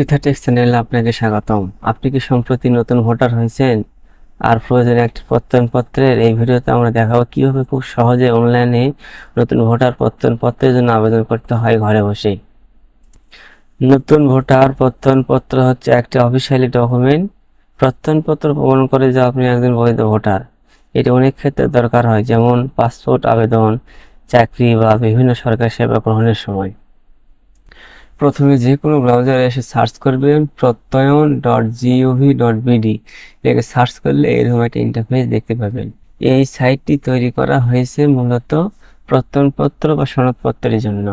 পৃথাটেক চ্যানেলে আপনাকে স্বাগতম। আপনি কি সম্প্রতি নতুন ভোটার হয়েছেন? আর প্রয়োজন একটি প্রত্যয়নপত্রের এই ভিডিওতে আমরা দেখাবো কীভাবে খুব সহজে অনলাইনে নতুন ভোটার প্রত্যয়নপত্রের জন্য আবেদন করতে হয় ঘরে বসেই। নতুন ভোটার প্রত্যয়নপত্র হচ্ছে একটি অফিসিয়ালি ডকুমেন্ট। প্রত্যয়নপত্র প্রমাণ করে যে আপনি একজন বৈধ ভোটার। এটি অনেক ক্ষেত্রে দরকার হয়, যেমন পাসপোর্ট আবেদন, চাকরি বা বিভিন্ন সরকারি সেবা গ্রহণের সময়। প্রথমে যে কোনো ব্রাউজারে এসে সার্চ করবেন Prottoyon dot GOV dot BD লিখে সার্চ করলে এরকম একটা ইন্টারফেস দেখতে পাবেন। এই সাইটটি তৈরি করা হয়েছে মূলত প্রত্যয়নপত্র বা সনদপত্রের জন্য।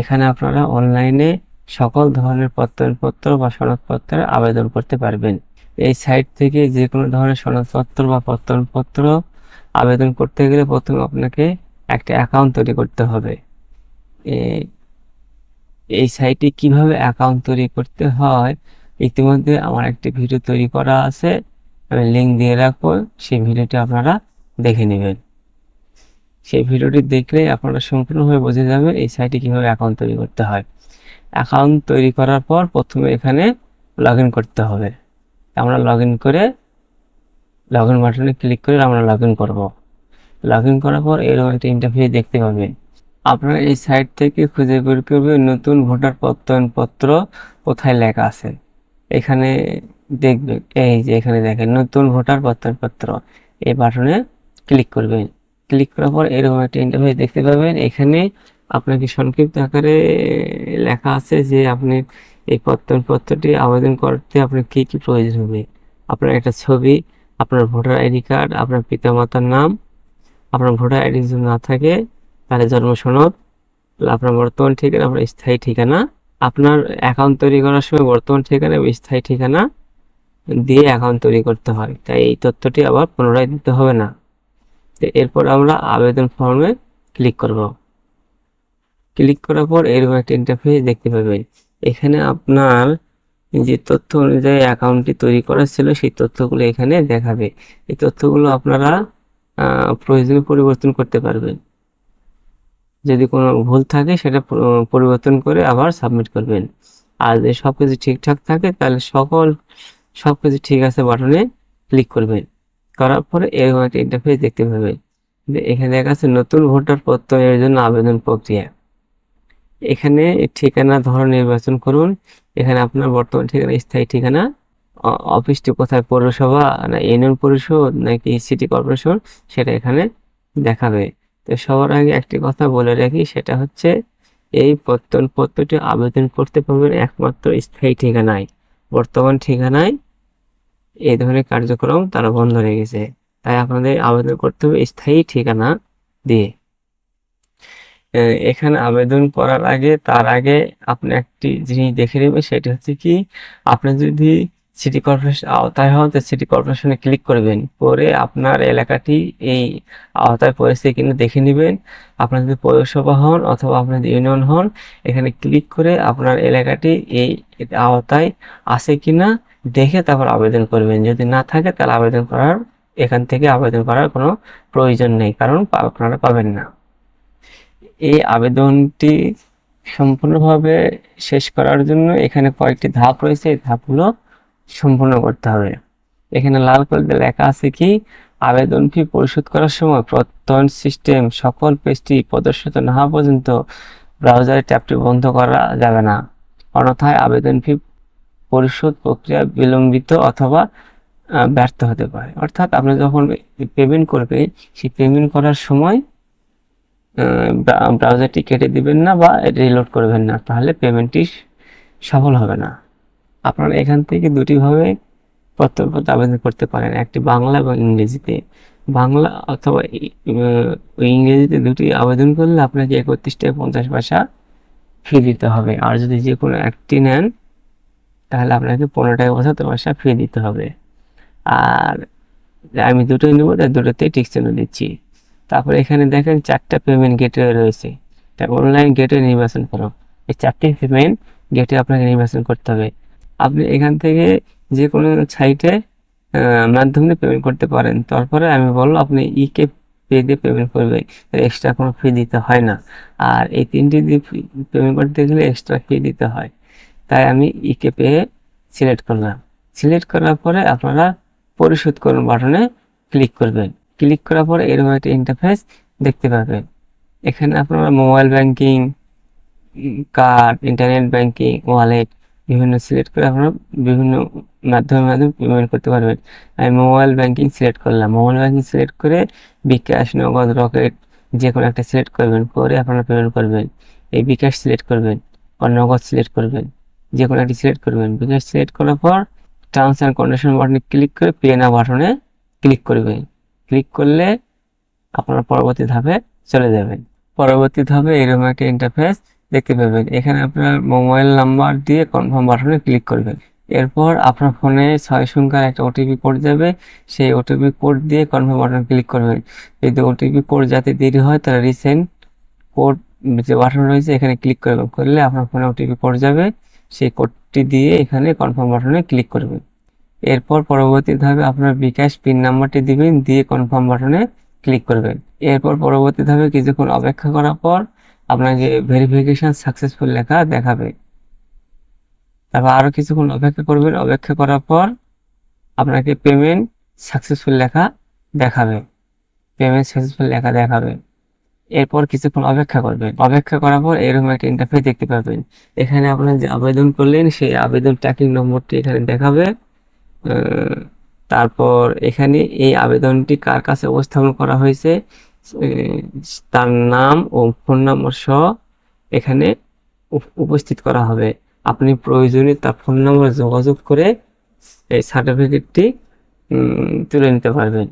এখানে আপনারা অনলাইনে সকল ধরনের প্রত্যয়নপত্র বা সনদপত্রের আবেদন করতে পারবেন। এই সাইট থেকে যে কোনো ধরনের সনদপত্র বা প্রত্যয়নপত্র আবেদন করতে গেলে প্রথমে আপনাকে একটা অ্যাকাউন্ট তৈরি করতে হবে। এই সাইটে কীভাবে অ্যাকাউন্ট তৈরি করতে হয়, ইতিমধ্যে আমার একটি ভিডিও তৈরি করা আছে, আমি লিঙ্ক দিয়ে রাখব, সেই ভিডিওটি আপনারা দেখে নেবেন। সেই ভিডিওটি দেখলে আপনারা সম্পূর্ণভাবে বুঝে যাবে এই সাইটে কীভাবে অ্যাকাউন্ট তৈরি করতে হয়। অ্যাকাউন্ট তৈরি করার পর প্রথমে এখানে লগ করতে হবে। আমরা লগ করে লগ বাটনে ক্লিক করে আমরা লগ ইন করব। লগ ইন করার পর এরকম একটা ইন্টারফেস দেখতে পাবেন। আপনারা এই সাইট থেকে খুঁজে বের করবেন নতুন ভোটার প্রত্যয়নপত্র কোথায় লেখা আছে। এখানে দেখবেন এই যে এখানে দেখেন, নতুন ভোটার প্রত্যয়নপত্র। এই বাটনে ক্লিক করবেন। ক্লিক করার পর এরকম একটা ইন্টারফেস দেখতে পাবেন। এখানে আপনাকে সংক্ষিপ্ত আকারে লেখা আছে যে আপনি এই প্রত্যয়নপত্রটি আবেদন করতে আপনার কি কি প্রয়োজন হবে। আপনার একটা ছবি, আপনার ভোটার আইডি কার্ড, আপনার পিতামাতার নাম, আপনার ভোটার আইডি যদি না থাকে তাহলে জন্ম সনদ আপনার বর্তমান ঠিকানা আপনার স্থায়ী ঠিকানা। আপনার অ্যাকাউন্ট তৈরি করার সময় বর্তমান ঠিকানা এবং স্থায়ী ঠিকানা দিয়ে অ্যাকাউন্ট তৈরি করতে হয়। তাই এই তথ্যটি আবার পুনরায় দিতে হবে না। তো এরপর আমরা আবেদন ফর্মে ক্লিক করব। ক্লিক করার পর এরকম একটা ইন্টারফেস দেখতে পাবেন। এখানে আপনার যে তথ্য অনুযায়ী অ্যাকাউন্টটি তৈরি করা ছিল, সেই তথ্যগুলো এখানে দেখাবে। এই তথ্যগুলো আপনারা প্রয়োজনে পরিবর্তন করতে পারবেন। যদি কোনো ভুল থাকে সেটা পরিবর্তন করে আবার সাবমিট করবেন। আর যদি সব কিছু ঠিকঠাক থাকে তাহলে সকল সব কিছু ঠিক আছে বাটনে ক্লিক করবেন। করার পরে এরকম একটা ইন্টারফেস দেখতে পাবেন। এখানে দেখা যাচ্ছে নতুন ভোটার প্রত্যয়ের জন্য আবেদন প্রক্রিয়া। এখানে ঠিকানা, ধরন নির্বাচন করুন। এখানে আপনার বর্তমান ঠিকানা, স্থায়ী ঠিকানা অফিসটি কোথায়, পৌরসভা, না, ইউনিয়ন পরিষদ, নাকি সিটি কর্পোরেশন সেটা এখানে দেখাবে। তো সবার আগে একটি কথা বলে রাখি, সেটা হচ্ছে এই প্রত্যয়নপত্রটি আবেদন করতে পারবেন একমাত্র স্থায়ী ঠিকানায়। বর্তমান ঠিকানায় এই ধরনের কার্যক্রম তারা বন্ধ রেখেছে তাই আপনাদের আবেদন করতে হবে স্থায়ী ঠিকানা দিয়ে। এখানে আবেদন করার আগে, তার আগে আপনি একটি জিনিস দেখে নেবেন, সেটা হচ্ছে কি, আপনি যদি সিটি কর্পোরেশন আওতায় হন, তো সিটি কর্পোরেশনে ক্লিক করবেন। করে আপনার এলাকাটি এই আওতায় পড়েছে কিনা দেখে নেবেন। আপনার যদি পৌরসভা হন অথবা আপনার ইউনিয়ন হন, এখানে ক্লিক করে আপনার এলাকাটি এই আওতায় আছে কিনা দেখে তারপর আবেদন করবেন। যদি না থাকে, তাহলে আবেদন করার, এখান থেকে আবেদন করার কোনো প্রয়োজন নেই, কারণ আপনারা পাবেন না। এই আবেদনটি সম্পূর্ণভাবে শেষ করার জন্য এখানে কয়েকটি ধাপ রয়েছে। এই ধাপগুলো সম্পূর্ণ করতে হবে। এখানে লাল কালিতে লেখা আছে কি, আবেদন ফি পরিশোধ করার সময় প্রত্যয়ন সিস্টেম সকল পেজটি প্রদর্শিত না হওয়া পর্যন্ত ব্রাউজারে ট্যাবটি বন্ধ করা যাবে না। অন্যথায় আবেদন ফি পরিশোধ প্রক্রিয়া বিলম্বিত অথবা ব্যর্থ হতে পারে। অর্থাৎ আপনি যখন পেমেন্ট করবেন সেই পেমেন্ট করার সময় ব্রাউজারটি কেটে দিবেন না বা রিলোড করবেন না, তাহলে পেমেন্টটি সফল হবে না। আপনারা এখান থেকে দুটিভাবে প্রত্যয়নপত্র আবেদন করতে পারেন। একটি বাংলা এবং ইংরেজিতে। বাংলা অথবা ইংরেজিতে দুটি আবেদন করলে আপনাকে একত্রিশ টাকা পঞ্চাশ পয়সা ফি দিতে হবে। আর যদি যে কোনো একটি নেন, তাহলে আপনাকে পনেরো টাকা পঁচাত্তর পয়সা ফি দিতে হবে। আর আমি দুটোই নেব, তাই দুটোতেই টিক চিহ্ন দিচ্ছি। তারপরে এখানে দেখেন চারটা পেমেন্ট গেটওয়ে রয়েছে। তা অনলাইন গেটওয়ে নির্বাচন করো। এই চারটি পেমেন্ট গেটওয়ে আপনাকে নির্বাচন করতে হবে। আপনি এখান থেকে যে কোনো সাইটে মাধ্যমে পেমেন্ট করতে পারেন। তারপরে আমি বলব আপনি ইকে পে দিয়ে পেমেন্ট করবেন এক্সট্রা কোনো ফি দিতে হয় না। আর এই তিনটি দিয়ে পেমেন্ট করতে গেলে এক্সট্রা ফি দিতে হয়। তাই আমি ইকে পে সিলেক্ট করলাম। সিলেক্ট করার পরে আপনারা পরিশোধ করুন বাটনে ক্লিক করবেন। ক্লিক করার পরে এরকম একটা ইন্টারফেস দেখতে পাবেন। এখানে আপনারা mobile banking card internet banking wallet বিভিন্ন সিলেক্ট করে আপনারা বিভিন্ন মাধ্যমের মাধ্যমে পেমেন্ট করতে পারবেন। আমি মোবাইল ব্যাংকিং সিলেক্ট করলাম। মোবাইল ব্যাংকিং সিলেক্ট করে বিকাশ নগদ রকেট যে কোনো একটা সিলেক্ট করবেন, করে আপনারা পেমেন্ট করবেন। এই বিকাশ সিলেক্ট করবেন বা নগদ সিলেক্ট করবেন যে কোনো একটি সিলেক্ট করবেন। বিকাশ সিলেক্ট করার পর টার্মস অ্যান্ড কন্ডিশন বাটনে ক্লিক করে পে না বাটনে ক্লিক করবেন। ক্লিক করলে আপনার পরবর্তী ধাপে চলে যাবেন। পরবর্তী ধাপে এরকম একটা ইন্টারফেস দেখতে পাবেন এখানে আপনার মোবাইল নাম্বার দিয়ে কনফার্ম বাটনে ক্লিক করবেন। এরপর আপনার ফোনে ছয় সংখ্যার একটা ওটিপি কোড যাবে। সেই ওটিপি কোড দিয়ে কনফার্ম বাটনে ক্লিক করবেন। যদি ওটিপি কোড যাতে দেরি হয়, তাহলে রিসেন্ট কোড যে বাটন রয়েছে, এখানে ক্লিক করবেন করলে আপনার ফোনে ওটিপি কোড যাবে। সেই কোডটি দিয়ে এখানে কনফার্ম বাটনে ক্লিক করবেন। এরপর পরবর্তী ধাপে আপনার বিকাশ পিন নাম্বারটি দিবেন, দিয়ে কনফার্ম বাটনে ক্লিক করবেন। এরপর পরবর্তী ধাপে কিছুক্ষণ অপেক্ষা করার পর আপনাকে ভেরিফিকেশন সাকসেসফুল লেখা দেখাবে। তারপর আরও কিছুক্ষণ অপেক্ষা করবেন। অপেক্ষা করার পর আপনাকে পেমেন্ট সাকসেসফুল লেখা দেখাবে। পেমেন্ট সাকসেসফুল লেখা দেখাবে। এরপর কিছুক্ষণ অপেক্ষা করবেন। অপেক্ষা করার পর এরকম একটা ইন্টারফেস দেখতে পাবেন এখানে আপনার যে আবেদন করলেন, সেই আবেদন ট্র্যাকিং নম্বরটি এখানে দেখাবে। তারপর এখানে এই আবেদনটি কার কাছে উপস্থাপন করা হয়েছে? তার নাম ও ফোন নম্বর সহ এখানে উপ- উপস্থিত করা হবে। আপনি প্রয়োজনে তার ফোন নম্বর যোগাযোগ করে এই সার্টিফিকেটটি তুলে নিতে পারবেন।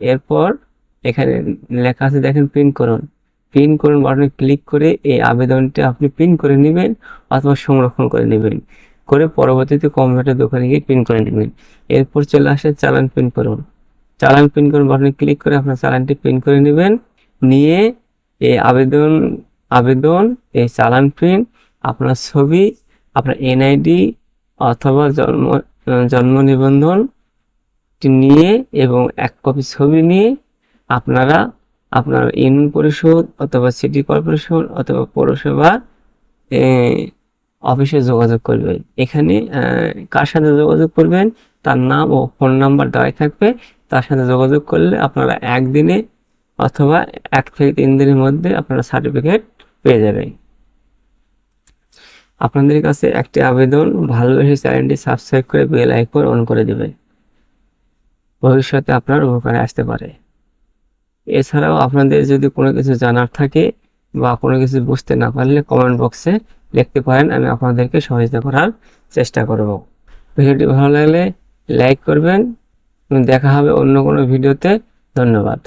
এরপর এখানে লেখা আছে, দেখেন প্রিন্ট করুন। প্রিন্ট করুন বাটনে ক্লিক করে এই আবেদনটি আপনি প্রিন্ট করে নেবেন অথবা সংরক্ষণ করে নেবেন। করে পরবর্তীতে কম্পিউটার দোকানে গিয়ে প্রিন্ট করে নেবেন। এরপর চলে আসে চালান প্রিন্ট করুন। চালান প্রিন্ট করুন বাটনে ক্লিক করে আপনার চালানটি প্রিন্ট করে নেবেন। নিয়ে এই আবেদন আবেদন, এই চালান প্রিন্ট আপনার ছবি, আপনার এনআইডি অথবা জন্ম জন্ম নিবন্ধনটি নিয়ে এবং এক কপি ছবি নিয়ে আপনারা আপনার ইউনিয়ন পরিষদ অথবা সিটি কর্পোরেশন অথবা পৌরসভা অফিসে যোগাযোগ করবেন। এখানে কার সাথে যোগাযোগ করবেন? তার নাম ও ফোন নাম্বার দেওয়াই থাকবে। তার সাথে যোগাযোগ করলে আপনারা একদিনে অথবা এক থেকে তিন দিনের মধ্যে আপনারা সার্টিফিকেট পেয়ে যাবেন। আপনাদের কাছে একটি আবেদন, ভালোবেসে চ্যানেলটি সাবস্ক্রাইব করে বেল আইকন অন করে দেবে ভবিষ্যতে আপনার উপকারে আসতে পারে। এছাড়াও আপনাদের যদি কোনো কিছু জানার থাকে বা কোনো কিছু বুঝতে না পারলে কমেন্ট বক্সে লিখতে পারেন, আমি আপনাদেরকে সহযোগিতা করার চেষ্টা করব। ভিডিওটি ভালো লাগলে লাইক করবেন দেখা হবে অন্য কোনো ভিডিওতে। ধন্যবাদ।